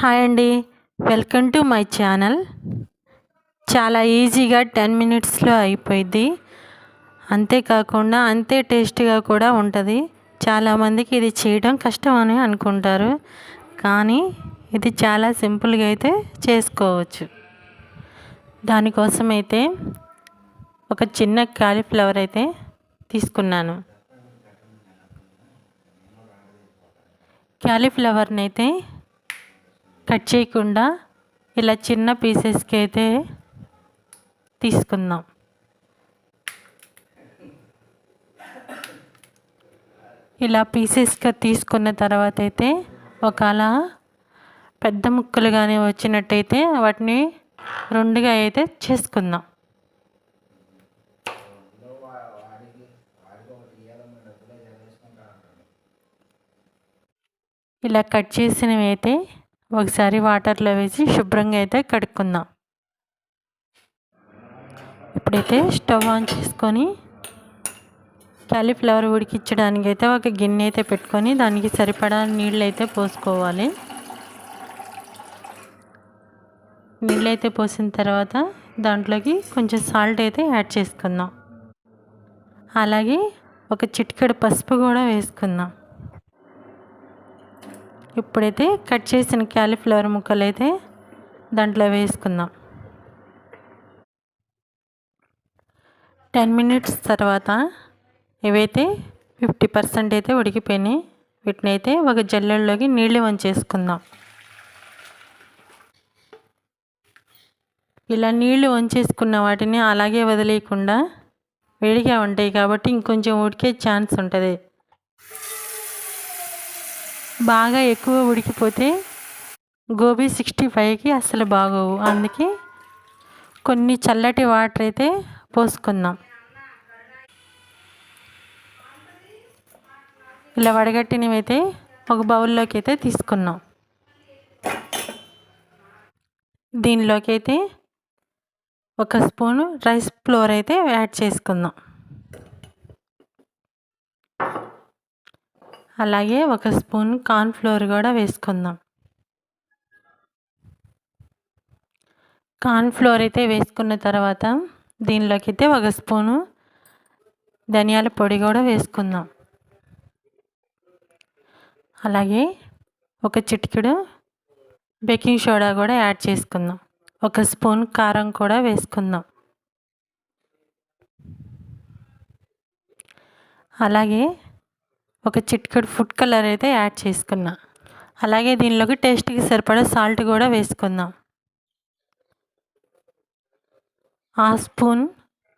Hi అండి. Welcome to my channel. చాలా ఈజీగా టెన్ మినిట్స్లో అయిపోయింది అంతేకాకుండా అంతే టేస్ట్గా కూడా ఉంటుంది. చాలామందికి ఇది చేయడం కష్టం అని అనుకుంటారు. కానీ ఇది చాలా సింపుల్గా అయితే చేసుకోవచ్చు. దానికోసం అయితే ఒక చిన్న కాలీఫ్లవర్ అయితే తీసుకున్నాను. క్యాలీఫ్లవర్ని అయితే కట్ చేయకుండా ఇలా చిన్న పీసెస్కి అయితే తీసుకుందాం. ఇలా పీసెస్గా తీసుకున్న తర్వాత అయితే ఒకవేళ పెద్ద ముక్కలుగానే వచ్చినట్టయితే వాటిని రెండుగా అయితే చేసుకుందాం. ఇలా కట్ చేసినవి అయితే ఒకసారి వాటర్లో వేసి శుభ్రంగా అయితే కడుక్కుందాం. ఇప్పుడైతే స్టవ్ ఆన్ చేసుకొని క్యాలీఫ్లవర్ ఉడికించడానికి అయితే ఒక గిన్నె అయితే పెట్టుకొని దానికి సరిపడా నీళ్ళు అయితే పోసుకోవాలి. నీళ్ళు అయితే పోసిన తర్వాత దాంట్లోకి కొంచెం సాల్ట్ అయితే యాడ్ చేసుకుందాం. అలాగే ఒక చిటికెడు పసుపు కూడా వేసుకుందాం. ఇప్పుడైతే కట్ చేసిన క్యాలీఫ్లవర్ ముక్కలు అయితే దాంట్లో వేసుకుందాం. టెన్ మినిట్స్ తర్వాత ఇవైతే ఫిఫ్టీ పర్సెంట్ అయితే ఉడికిపోయినాయి. వీటిని అయితే ఒక జల్లెల్లోకి నీళ్ళు వంచేసుకుందాం. ఇలా నీళ్ళు వంచేసుకున్న వాటిని అలాగే వదిలేయకుండా వేడిగా ఉంటాయి కాబట్టి ఇంకొంచెం ఉడికే ఛాన్స్ ఉంటుంది. బాగా ఎక్కువ ఉడికిపోతే గోబీ సిక్స్టీ ఫైవ్కి అసలు బాగోవు. అందుకే కొన్ని చల్లటి వాటర్ అయితే పోసుకుందాం. ఇలా వడగట్టినవి అయితే ఒక బౌల్లోకి అయితే తీసుకున్నాం. దీనిలోకి అయితే ఒక స్పూను రైస్ ఫ్లోర్ అయితే యాడ్ చేసుకుందాం. అలాగే ఒక స్పూన్ కార్న్ ఫ్లోర్ కూడా వేసుకుందాం. కార్న్ ఫ్లోర్ అయితే వేసుకున్న తర్వాత దీనిలోకి అయితే ఒక స్పూను ధనియాల పొడి కూడా వేసుకుందాం. అలాగే ఒక చిటికెడు బేకింగ్ సోడా కూడా యాడ్ చేసుకుందాం. ఒక స్పూన్ కారం కూడా వేసుకుందాం. అలాగే ఒక చిట్కడు ఫుడ్ కలర్ అయితే యాడ్ చేసుకున్నా. అలాగే దీనిలోకి టేస్ట్కి సరిపడా సాల్ట్ కూడా వేసుకుందాం. ఆ స్పూన్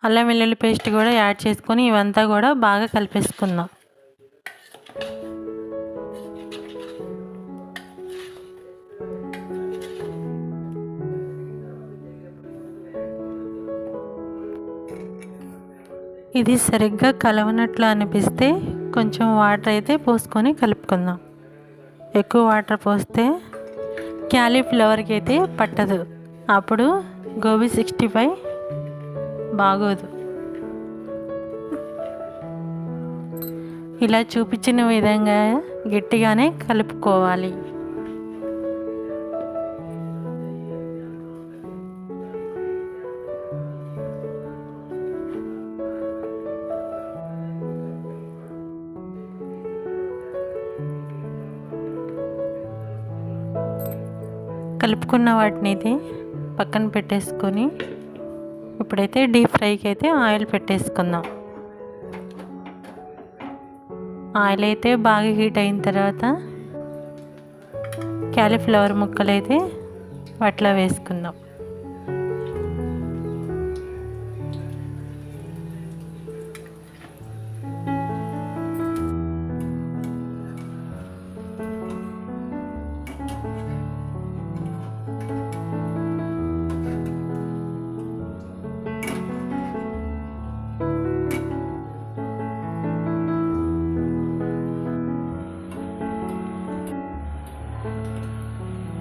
అల్లం వెల్లుల్లి పేస్ట్ కూడా యాడ్ చేసుకొని ఇవంతా కూడా బాగా కలిపేసుకుందాం. ఇది సరిగ్గా కలవనట్లు అనిపిస్తే కొంచెం వాటర్ అయితే పోసుకొని కలుపుకుందాం. ఎక్కువ వాటర్ పోస్తే క్యాలీఫ్లవర్కి అయితే పట్టదు. అప్పుడు గోబీ సిక్స్టీ ఫైవ్ బాగోదు. ఇలా చూపించిన విధంగా గట్టిగానే కలుపుకోవాలి. కలుపుకున్న వాటిని అయితే పక్కన పెట్టేసుకొని ఇప్పుడైతే డీప్ ఫ్రైకి అయితే ఆయిల్ పెట్టేసుకుందాం. ఆయిల్ అయితే బాగా హీట్ అయిన తర్వాత క్యాలీఫ్లవర్ ముక్కలు అయితే వాటిలో వేసుకుందాం.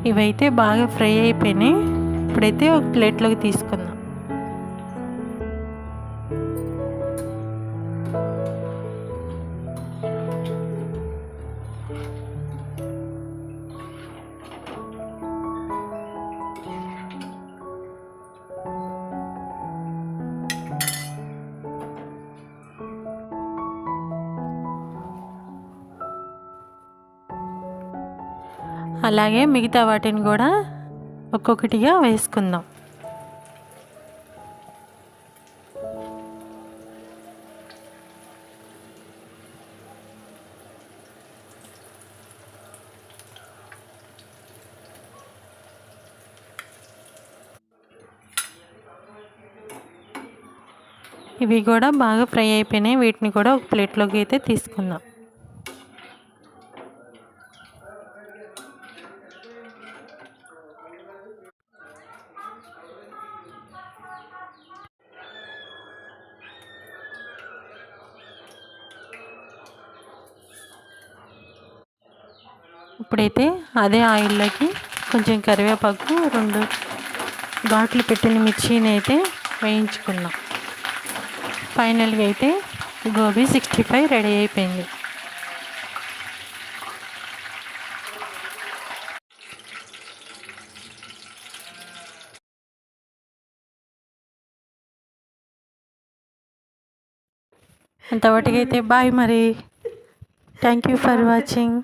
ఇవైతే బాగా ఫ్రై అయిపోయినాయి. ఇప్పుడైతే ఒక ప్లేట్లోకి తీసుకుందాం. అలాగే మిగతా వాటిని కూడా ఒక్కొక్కటిగా వేసుకుందాం. ఇవి కూడా బాగా ఫ్రై అయిపోయినాయి. వీటిని కూడా ఒక ప్లేట్లోకి అయితే తీసుకుందాం. ఇప్పుడైతే అదే ఆయిల్లోకి కొంచెం కరివేపాకు రెండు ఘాట్లు పెట్టిన మిర్చిని అయితే వేయించుకున్నాం. ఫైనల్గా అయితే గోబీ సిక్స్టీ ఫైవ్ రెడీ అయిపోయింది. అంతవరకు అయితే బాయ్ మరి. Thank you for watching